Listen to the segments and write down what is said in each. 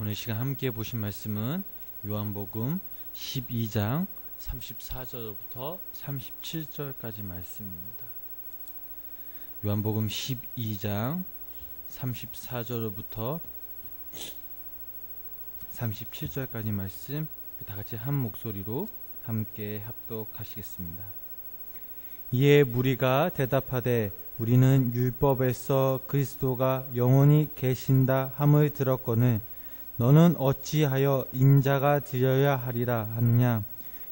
오늘 시간 함께 보신 말씀은 요한복음 12장 34절부터 37절까지 말씀입니다. 요한복음 12장 34절부터 37절까지 말씀 다 같이 한 목소리로 함께 합독하시겠습니다. 이에 무리가 대답하되 우리는 율법에서 그리스도가 영원히 계신다 함을 들었거늘 너는 어찌하여 인자가 되어야 하리라 하느냐?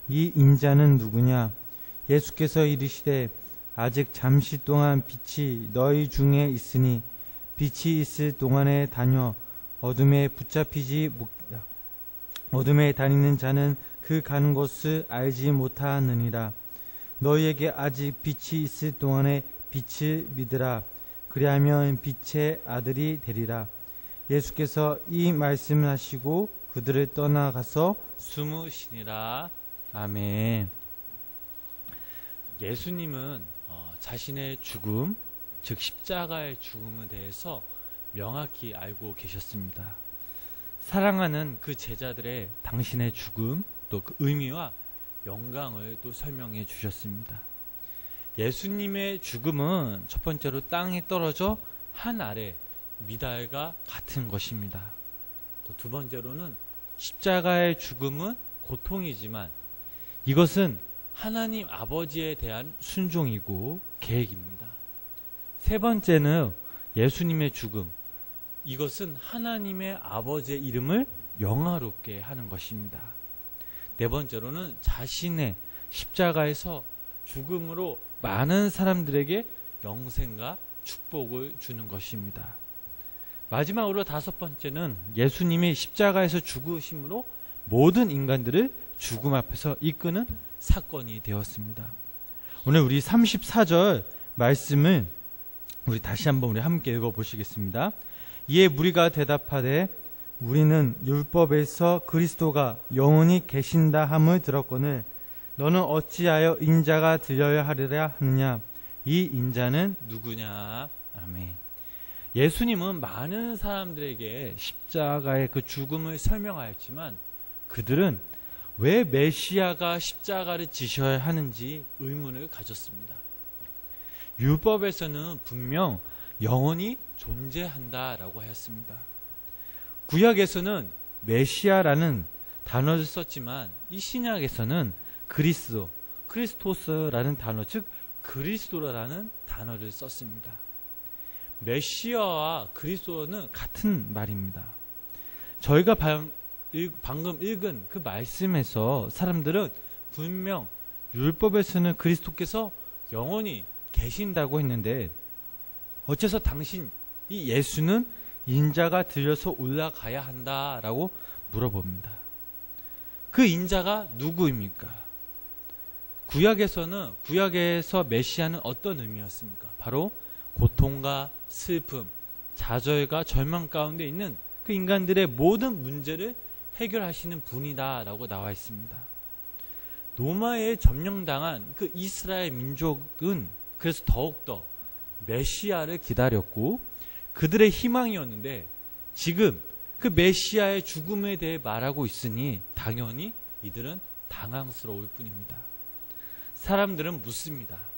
이 인자는 누구냐? 예수께서 이르시되 아직 잠시 동안 빛이 너희 중에 있으니 빛이 있을 동안에 다녀 어둠에 붙잡히지 못 어둠에 다니는 자는 그 가는 곳을 알지 못하느니라. 너희에게 아직 빛이 있을 동안에 빛을 믿으라. 그리하면 빛의 아들이 되리라 예수께서 이 말씀을 하시고 그들을 떠나가서 숨으시니라. 아멘. 예수님은 어, 자신의 죽음 즉 십자가의 죽음에 대해서 명확히 알고 계셨습니다. 사랑하는 그 제자들의 당신의 죽음 또 그 의미와 영광을 또 설명해 주셨습니다. 예수님의 죽음은 첫 번째로 땅에 떨어져 한 알의 미달과 같은 것입니다. 또 두 번째로는 십자가의 죽음은 고통이지만 이것은 하나님 아버지에 대한 순종이고 계획입니다. 세 번째는 예수님의 죽음. 이것은 하나님의 아버지의 이름을 영화롭게 하는 것입니다. 네 번째로는 자신의 십자가에서 죽음으로 많은 사람들에게 영생과 축복을 주는 것입니다. 마지막으로 다섯 번째는 예수님이 십자가에서 죽으심으로 모든 인간들을 죽음 앞에서 이끄는 사건이 되었습니다. 오늘 우리 34절 말씀을 우리 다시 한번 우리 함께 읽어 보시겠습니다. 이에 무리가 대답하되 우리는 율법에서 그리스도가 영원히 계신다 함을 들었거늘 너는 어찌하여 인자가 들려야 하리라 하느냐 이 인자는 누구냐 아멘 예수님은 많은 사람들에게 십자가의 그 죽음을 설명하였지만 그들은 왜 메시아가 십자가를 지셔야 하는지 의문을 가졌습니다. 율법에서는 분명 영원히 존재한다라고 하였습니다. 구약에서는 메시아라는 단어를 썼지만 이 신약에서는 그리스도, 크리스토스라는 단어, 즉 그리스도라는 단어를 썼습니다. 메시아와 그리스도는 같은 말입니다. 저희가 방 금 읽은 그 말씀에서 사람들은 분명 율법에서는 그리스도께서 영원히 계신다고 했는데 어째서 당신 이 예수는 인자가 들려서 올라가야 한다라고 물어봅니다. 그 인자가 누구입니까? 구약에서는 구약에서 메시아는 어떤 의미였습니까? 바로 고통과 슬픔, 좌절과 절망 가운데 있는 그 인간들의 모든 문제를 해결하시는 분이다라고 나와 있습니다. 로마에 점령당한 그 이스라엘 민족은 그래서 더욱더 메시아를 기다렸고 그들의 희망이었는데 지금 그 메시아의 죽음에 대해 말하고 있으니 당연히 이들은 당황스러울 뿐입니다. 사람들은 묻습니다.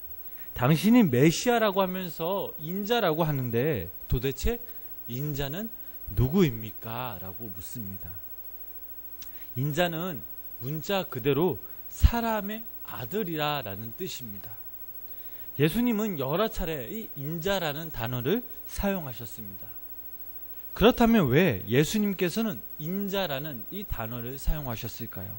당신이 메시아라고 하면서 인자라고 하는데 도대체 인자는 누구입니까? 라고 묻습니다. 인자는 문자 그대로 사람의 아들이라라는 뜻입니다. 예수님은 여러 차례 이 인자라는 단어를 사용하셨습니다. 그렇다면 왜 예수님께서는 인자라는 이 단어를 사용하셨을까요?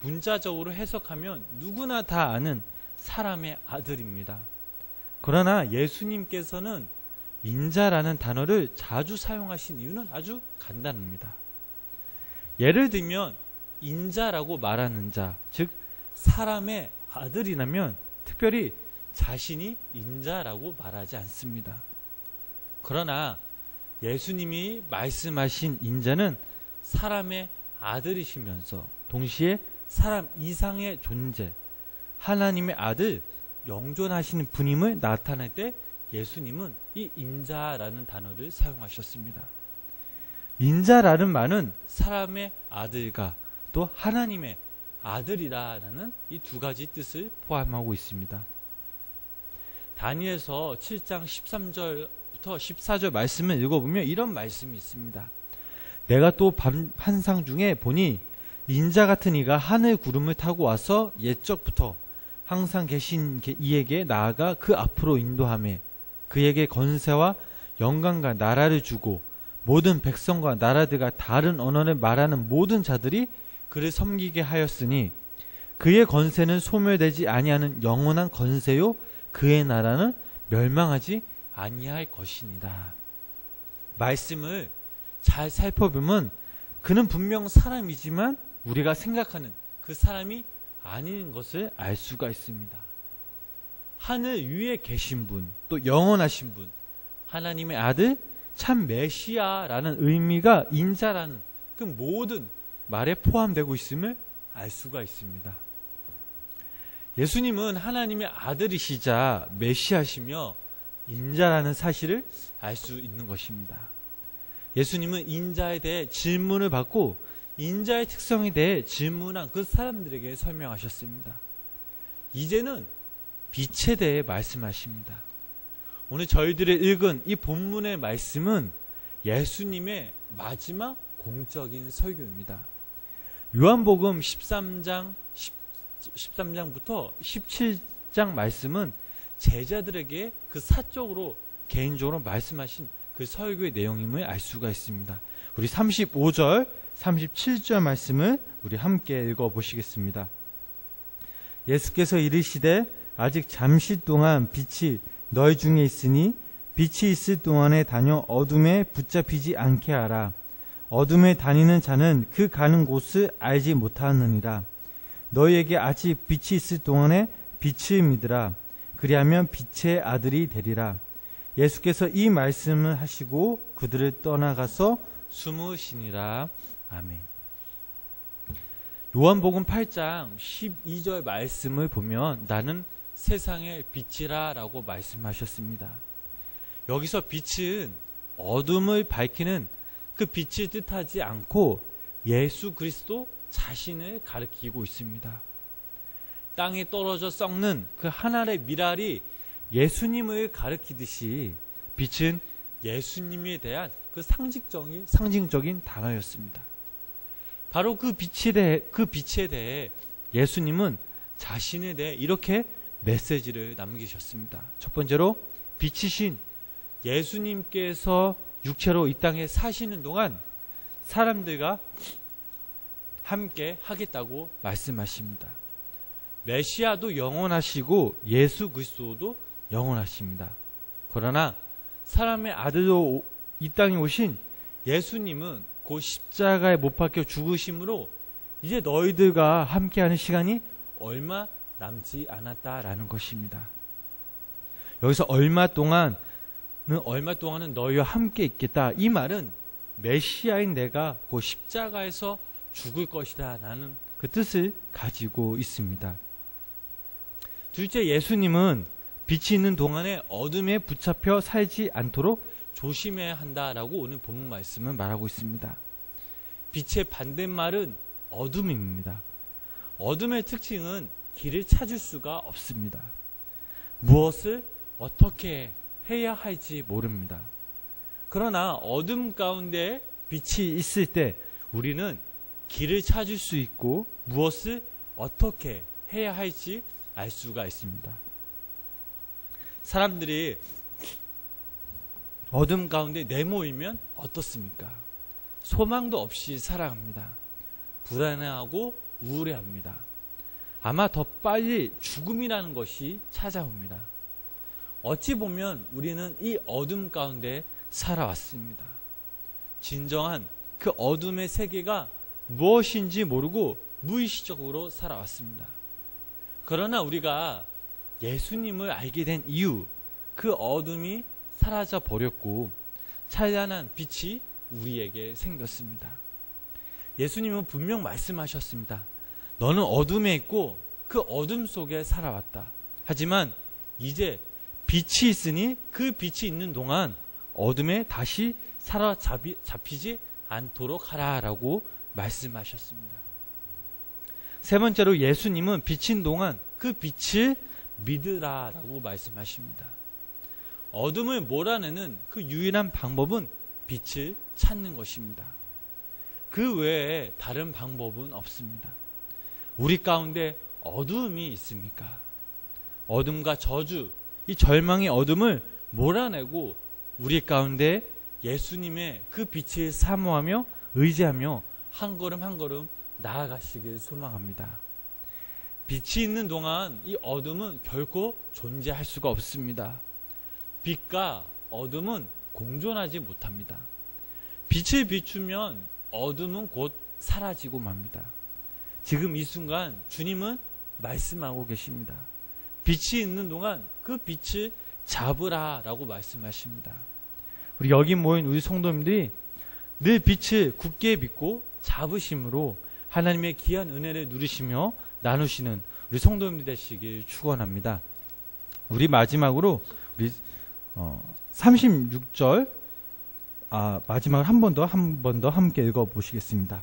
문자적으로 해석하면 누구나 다 아는 사람의 아들입니다. 그러나 예수님께서는 인자라는 단어를 자주 사용하신 이유는 아주 간단합니다. 예를 들면 인자라고 말하는 자, 즉 사람의 아들이라면 특별히 자신이 인자라고 말하지 않습니다. 그러나 예수님이 말씀하신 인자는 사람의 아들이시면서 동시에 사람 이상의 존재, 하나님의 아들, 영존하시는 분임을 나타낼 때 예수님은 이 인자라는 단어를 사용하셨습니다. 인자라는 말은 사람의 아들과 또 하나님의 아들이라는 이 두 가지 뜻을 포함하고 있습니다. 다니엘서 7장 13절부터 14절 말씀을 읽어보면 이런 말씀이 있습니다. 내가 또 밤- 환상 중에 보니 인자 같은 이가 하늘 구름을 타고 와서 옛적부터 항상 계신 게- 이에게 나아가 그 앞으로 인도함에 그에게 건세와 영광과 나라를 주고 모든 백성과 나라들과 다른 언어를 말하는 모든 자들이 그를 섬기게 하였으니 그의 건세는 소멸되지 아니하는 영원한 건세요 그의 나라는 멸망하지 아니할 것이니라. 말씀을 잘 살펴보면 그는 분명 사람이지만 우리가 생각하는 그 사람이 아닌 것을 알 수가 있습니다. 하늘 위에 계신 분, 또 영원하신 분, 하나님의 아들, 참 메시아라는 의미가 인자라는 그 모든 말에 포함되고 있음을 알 수가 있습니다. 예수님은 하나님의 아들이시자 메시아시며 인자라는 사실을 알 수 있는 것입니다. 예수님은 인자에 대해 질문을 받고 인자의 특성에 대해 질문한 그 사람들에게 설명하셨습니다. 이제는 빛에 대해 말씀하십니다. 오늘 저희들이 읽은 이 본문의 말씀은 예수님의 마지막 공적인 설교입니다. 요한복음 13장 13장부터 17장 말씀은 제자들에게 그 사적으로 개인적으로 말씀하신 그 설교의 내용임을 알 수가 있습니다. 우리 35절, 37절 말씀을 우리 함께 읽어 보시겠습니다. 예수께서 이르시되 아직 잠시 동안 빛이 너희 중에 있으니 빛이 있을 동안에 다녀 어둠에 붙잡히지 않게 하라. 어둠에 다니는 자는 그 가는 곳을 알지 못하느니라. 너희에게 아직 빛이 있을 동안에 빛을 믿으라. 그리하면 빛의 아들이 되리라. 예수께서 이 말씀을 하시고 그들을 떠나가서 숨으시니라. 아멘. 요한복음 8장 12절 말씀을 보면 나는 세상의 빛이라 라고 말씀하셨습니다. 여기서 빛은 어둠을 밝히는 그 빛을 뜻하지 않고 예수 그리스도 자신을 가리키고 있습니다. 땅에 떨어져 썩는 그 하늘의 미랄이 예수님을 가리키듯이 빛은 예수님에 대한 그 상징적인 상징적인 단어였습니다. 바로 그 빛에 대해 그 빛에 대해 예수님은 자신에 대해 이렇게 메시지를 남기셨습니다. 첫 번째로 빛이신 예수님께서 육체로 이 땅에 사시는 동안 사람들과 함께 하겠다고 말씀하십니다. 메시아도 영원하시고 예수 그리스도도 영원하십니다. 그러나 사람의 아들로 이 땅에 오신 예수님은 그 십자가에 못 박혀 죽으심으로 이제 너희들과 함께하는 시간이 얼마 남지 않았다라는 것입니다. 여기서 얼마 동안은 얼마 동안은 너희와 함께 있겠다. 이 말은 메시아인 내가 그 십자가에서 죽을 것이다. 라는 그 뜻을 가지고 있습니다. 둘째 예수님은 빛이 있는 동안에 어둠에 붙잡혀 살지 않도록 조심해야 한다라고 오늘 본문 말씀은 말하고 있습니다. 빛의 반대말은 어둠입니다. 어둠의 특징은 길을 찾을 수가 없습니다. 무엇을 어떻게 해야 할지 모릅니다. 그러나 어둠 가운데 빛이 있을 때 우리는 길을 찾을 수 있고 무엇을 어떻게 해야 할지 알 수가 있습니다. 사람들이 어둠 가운데 내모이면 어떻습니까? 소망도 없이 살아갑니다. 불안해하고 우울해합니다. 아마 더 빨리 죽음이라는 것이 찾아옵니다. 어찌 보면 우리는 이 어둠 가운데 살아왔습니다. 진정한 그 어둠의 세계가 무엇인지 모르고 무의식적으로 살아왔습니다. 그러나 우리가 예수님을 알게 된 이유, 그 어둠이 사라져 버렸고 찬란한 빛이 우리에게 생겼습니다. 예수님은 분명 말씀하셨습니다. 너는 어둠에 있고 그 어둠 속에 살아왔다. 하지만 이제 빛이 있으니 그 빛이 있는 동안 어둠에 다시 사로잡히지 않도록 하라라고 말씀하셨습니다. 세 번째로 예수님은 비친 동안 그 빛을 믿으라라고 말씀하십니다. 어둠을 몰아내는 그 유일한 방법은 빛을 찾는 것입니다. 그 외에 다른 방법은 없습니다. 우리 가운데 어두움이 있습니까? 어둠과 저주, 이 절망의 어둠을 몰아내고 우리 가운데 예수님의 그 빛을 사모하며 의지하며 한 걸음 한 걸음 나아가시길 소망합니다. 빛이 있는 동안 이 어둠은 결코 존재할 수가 없습니다. 빛과 어둠은 공존하지 못합니다. 빛을 비추면 어둠은 곧 사라지고 맙니다. 지금 이 순간 주님은 말씀하고 계십니다. 빛이 있는 동안 그 빛을 잡으라 라고 말씀하십니다. 우리 여기 모인 우리 성도님들이 늘 빛을 굳게 믿고 잡으심으로 하나님의 귀한 은혜를 누리시며 나누시는 우리 성도님들 되시길 축원합니다. 우리 마지막으로 우리 어, 36절 아, 마지막으로 한번 더 한 번 더 함께 읽어 보시겠습니다.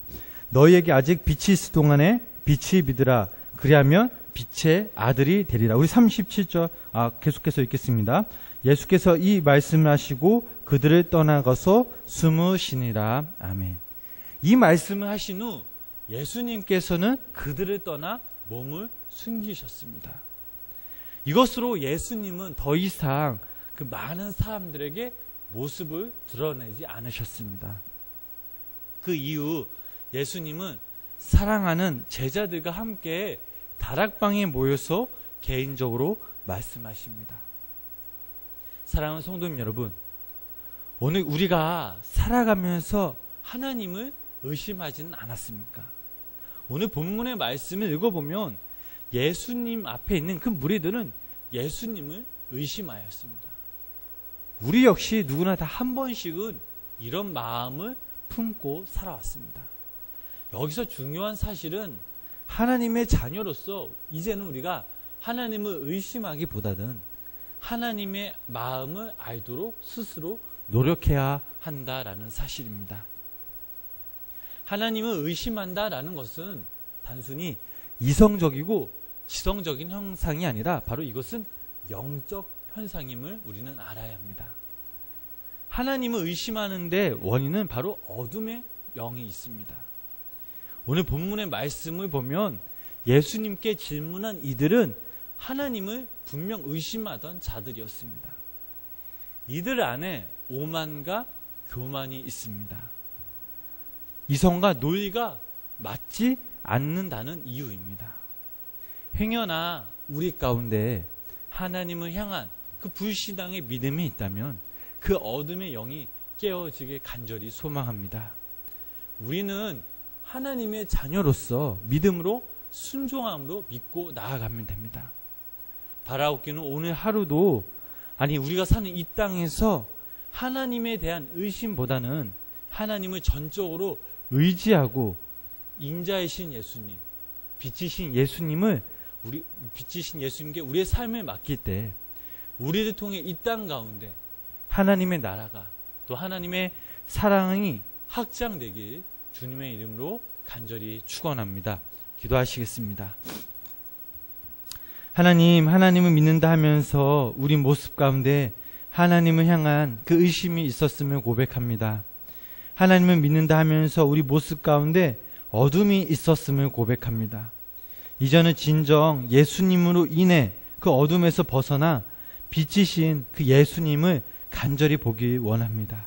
너희에게 아직 빛이 있을 동안에 빛이 믿으라 그리하면 빛의 아들이 되리라. 우리 37절 아, 계속해서 읽겠습니다. 예수께서 이 말씀을 하시고 그들을 떠나가서 숨으시니라. 아멘. 이 말씀을 하신 후 예수님께서는 그들을 떠나 몸을 숨기셨습니다. 이것으로 예수님은 더 이상 그 많은 사람들에게 모습을 드러내지 않으셨습니다. 그 이후 예수님은 사랑하는 제자들과 함께 다락방에 모여서 개인적으로 말씀하십니다. 사랑하는 성도님 여러분, 오늘 우리가 살아가면서 하나님을 의심하지는 않았습니까? 오늘 본문의 말씀을 읽어보면 예수님 앞에 있는 그 무리들은 예수님을 의심하였습니다. 우리 역시 누구나 다 한 번씩은 이런 마음을 품고 살아왔습니다. 여기서 중요한 사실은 하나님의 자녀로서 이제는 우리가 하나님을 의심하기보다는 하나님의 마음을 알도록 스스로 노력해야 한다라는 사실입니다. 하나님을 의심한다라는 것은 단순히 이성적이고 지성적인 형상이 아니라 바로 이것은 영적 현상임을 우리는 알아야 합니다. 하나님을 의심하는데 원인은 바로 어둠의 영이 있습니다. 오늘 본문의 말씀을 보면 예수님께 질문한 이들은 하나님을 분명 의심하던 자들이었습니다. 이들 안에 오만과 교만이 있습니다. 이성과 논리가 맞지 않는다는 이유입니다. 행여나 우리 가운데 하나님을 향한 그 불신앙의 믿음이 있다면 그 어둠의 영이 깨어지길 간절히 소망합니다. 우리는 하나님의 자녀로서 믿음으로 순종함으로 믿고 나아가면 됩니다. 바라옵기는 오늘 하루도 아니 우리가 사는 이 땅에서 하나님에 대한 의심보다는 하나님을 전적으로 의지하고 인자이신 예수님, 빛이신 예수님을 우리 빛이신 예수님께 우리의 삶을 맡길 때 우리를 통해 이 땅 가운데 하나님의 나라가 또 하나님의 사랑이 확장되길 주님의 이름으로 간절히 축원합니다. 기도하시겠습니다. 하나님, 하나님을 믿는다 하면서 우리 모습 가운데 하나님을 향한 그 의심이 있었음을 고백합니다. 하나님을 믿는다 하면서 우리 모습 가운데 어둠이 있었음을 고백합니다. 이전은 진정 예수님으로 인해 그 어둠에서 벗어나 빛이신 그 예수님을 간절히 보기 원합니다.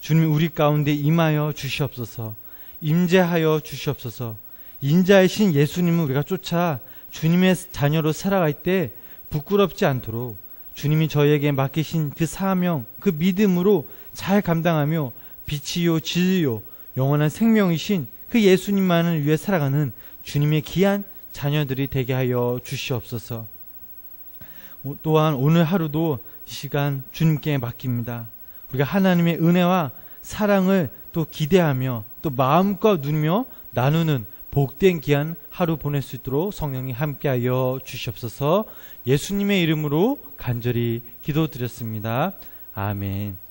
주님 우리 가운데 임하여 주시옵소서. 임재하여 주시옵소서. 인자이신 예수님을 우리가 쫓아 주님의 자녀로 살아갈 때 부끄럽지 않도록 주님이 저희에게 맡기신 그 사명, 그 믿음으로 잘 감당하며 빛이요, 진리요, 영원한 생명이신 그 예수님만을 위해 살아가는 주님의 귀한 자녀들이 되게 하여 주시옵소서. 또한 오늘 하루도 시간 주님께 맡깁니다. 우리가 하나님의 은혜와 사랑을 또 기대하며 또 마음껏 누리며 나누는 복된 귀한 하루 보낼 수 있도록 성령이 함께하여 주시옵소서 예수님의 이름으로 간절히 기도드렸습니다. 아멘.